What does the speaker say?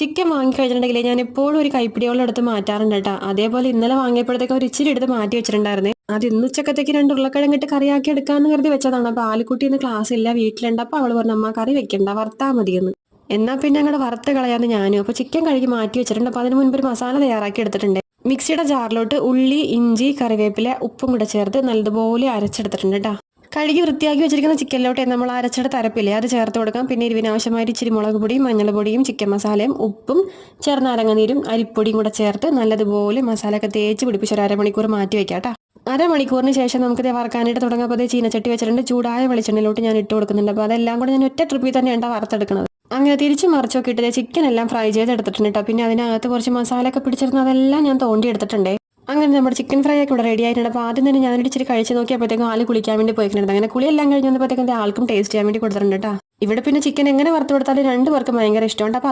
Chicken വാങ്ങിക്കഴിഞ്ഞിട്ടുണ്ടെങ്കിൽ ഞാൻ എപ്പോഴും ഒരു കൈപ്പിടിയോളം എടുത്ത് മാറ്റാറുണ്ട് കേട്ടോ. അതേപോലെ ഇന്നലെ വാങ്ങിയപ്പോഴത്തേക്കും ഒരു ഇച്ചിരി എടുത്ത് മാറ്റി വെച്ചിട്ടുണ്ടായിരുന്നേ. അത് ഇന്ന് ഉച്ചക്കത്തേക്ക് രണ്ട് ഉരുളക്കിഴങ്ങിട്ട് കറിയാക്കി എടുക്കാന്ന് കരുതി വെച്ചതാണ്. അപ്പൊ ആലുക്കുട്ടി ഇന്ന് ക്ലാസ് ഇല്ല വീട്ടിലുണ്ട്. അപ്പൊ അവൾ പറഞ്ഞു അമ്മ കറി വെക്കണ്ട വറുത്താ മതിയെന്ന്. എന്നാ പിന്നെ അങ്ങോട്ട് വറുത്ത് കളയാന്ന് ഞാനും. അപ്പൊ ചിക്കൻ കഴുകി മാറ്റി വെച്ചിട്ടുണ്ട്. അപ്പൊ അതിന് മുൻപ് ഒരു മസാല തയ്യാറാക്കി എടുത്തിട്ടുണ്ട്. മിക്സിയുടെ ജാറിലോട്ട് ഉള്ളി ഇഞ്ചി കറിവേപ്പില ഉപ്പും കൂടെ ചേർത്ത് നല്ലതുപോലെ അരച്ചെടുത്തിട്ടുണ്ട് കേട്ടോ. കഴുകി വൃത്തിയാക്കി വെച്ചിരിക്കുന്ന ചിക്കനിലോട്ട് നമ്മൾ അരച്ചെടുത്ത് അരപ്പില്ലേ അത് ചേർത്ത് കൊടുക്കാം. പിന്നെ ഇതിനാവശ്യമായിട്ട് ഇച്ചിരി മുളക് പൊടിയും മഞ്ഞൾപ്പൊടിയും ചിക്കൻ മസാലയും ഉപ്പും ചെറുനാരങ്ങനീരും അരിപ്പൊടിയും കൂടെ ചേർത്ത് നല്ലതുപോലെ മസാലയൊക്കെ തേച്ച് പിടിപ്പിച്ച് ഒരു അരമണിക്കൂർ മാറ്റി വെക്കാം അരമണിക്കൂറിന് ശേഷം നമുക്കിത് വറക്കാനായിട്ട് തുടങ്ങുമ്പോൾ അതേ ചീനച്ചട്ടി വെച്ചിട്ടുണ്ട്. ചൂടായ വെളിച്ചെണ്ണയിലോട്ട് ഞാൻ ഇട്ട് കൊടുക്കുന്നുണ്ട്. അപ്പോൾ അതെല്ലാം കൂടെ ഞാൻ ഒറ്റ ട്രിപ്പിൽ തന്നെയാണ് വറുത്തെടുക്കുന്നത് അങ്ങനെ തിരിച്ച് മറിച്ചൊക്കെ ഇട്ട് ചിക്കൻ എല്ലാം ഫ്രൈ ചെയ്ത് എടുത്തിട്ടുണ്ട് കേട്ടോ. പിന്നെ അതിനകത്ത് കുറച്ച് മസാലയൊക്കെ പിടിച്ചിരുന്നു അതെല്ലാം ഞാൻ തോണ്ടി എടുത്തിട്ടുണ്ട് അങ്ങനെ നമ്മുടെ ചിക്കൻ ഫ്രൈ ഒക്കെ ഇവിടെ റെഡി ആയിട്ടുണ്ട്. അപ്പോൾ ആദ്യം തന്നെ ഞാനൊരു ഇച്ചിരി കഴിച്ച് നോക്കിയപ്പോഴത്തേക്കും ആൾ കുളിക്കാൻ വേണ്ടി പോയിക്കുന്നുണ്ട് അങ്ങനെ കുളിയെല്ലാം കഴിഞ്ഞ് വന്നപ്പോഴത്തേക്കും ആൾക്കും ടേസ്റ്റ് ചെയ്യാൻ വേണ്ടി കൊടുത്തിട്ടുണ്ട് കേട്ടോ. ഇവിടെ പിന്നെ ചിക്കൻ എങ്ങനെ വറുത്ത് കൊടുത്താലും രണ്ട് പേർക്കും ഭയങ്കര ഇഷ്ടമുണ്ട്. അപ്പോൾ